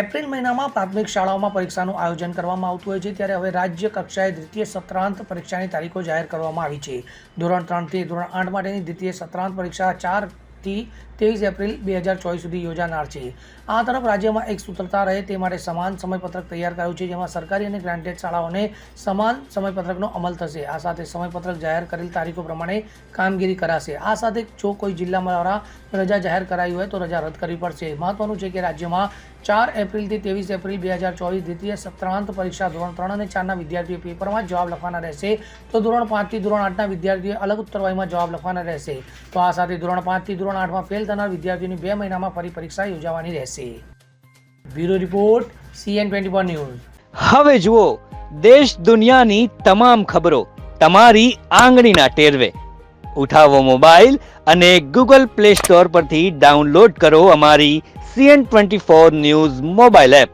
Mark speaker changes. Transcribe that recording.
Speaker 1: April મહિનામાં પ્રાથમિક શાળાઓમાં પરીક્ષાનું આયોજન કરવામાં આવતું હોય છે, ત્યારે હવે રાજ્ય કક્ષાએ દ્વિતીય સત્રાંત પરીક્ષાની તારીખો જાહેર કરવામાં આવી છે. ધોરણ ત્રણથી ધોરણ આઠ માટેની દ્વિતીય સત્રાંત પરીક્ષા ચારથી ત્રેવીસ એપ્રિલ બે હજાર ચોવીસ સુધી યોજાનાર છે. આ તરફ રાજ્યમાં એક સૂત્રતા રહે તે માટે સમાન સમયપત્રક તૈયાર કરાયું છે, જેમાં સરકારી અને ગ્રાન્ટેડ શાળાઓને સમાન સમયપત્રકનો અમલ થશે. આ સાથે સમયપત્રક જાહેર કરેલ તારીખો પ્રમાણે કામગીરી કરાશે. આ સાથે જો કોઈ જિલ્લામાં દ્વારા રજા જાહેર કરાઈ હોય તો રજા રદ કરવી પડશે. મહત્વનું છે કે રાજ્યમાં ચાર એપ્રિલથી ત્રેવીસ એપ્રિલ બે હજાર ચોવીસ દ્વિતીય સત્રાંત પરીક્ષા ધોરણ ત્રણ અને ચારના વિદ્યાર્થીઓ પેપરમાં જવાબ લખવાના રહેશે. તો ધોરણ પાંચથી ધોરણ આઠના વિદ્યાર્થીઓ અલગ ઉત્તરવાહીમાં જવાબ લખવાના રહેશે. તો આ સાથે ધોરણ પાંચથી ધોરણ આઠમાં ફેલ થનાર વિદ્યાર્થીઓની બે મહિનામાં ફરી પરીક્ષા યોજાવાની રહેશે. Bureau report CN twenty four news.
Speaker 2: હવે જુઓ, દેશ દુનિયાની તમામ ખબરો તમારી આંગળીના ટેરવે. ઉઠાવો મોબાઈલ અને ગૂગલ પ્લે સ્ટોર પરથી ડાઉનલોડ કરો અમારી CN twenty four news mobile app.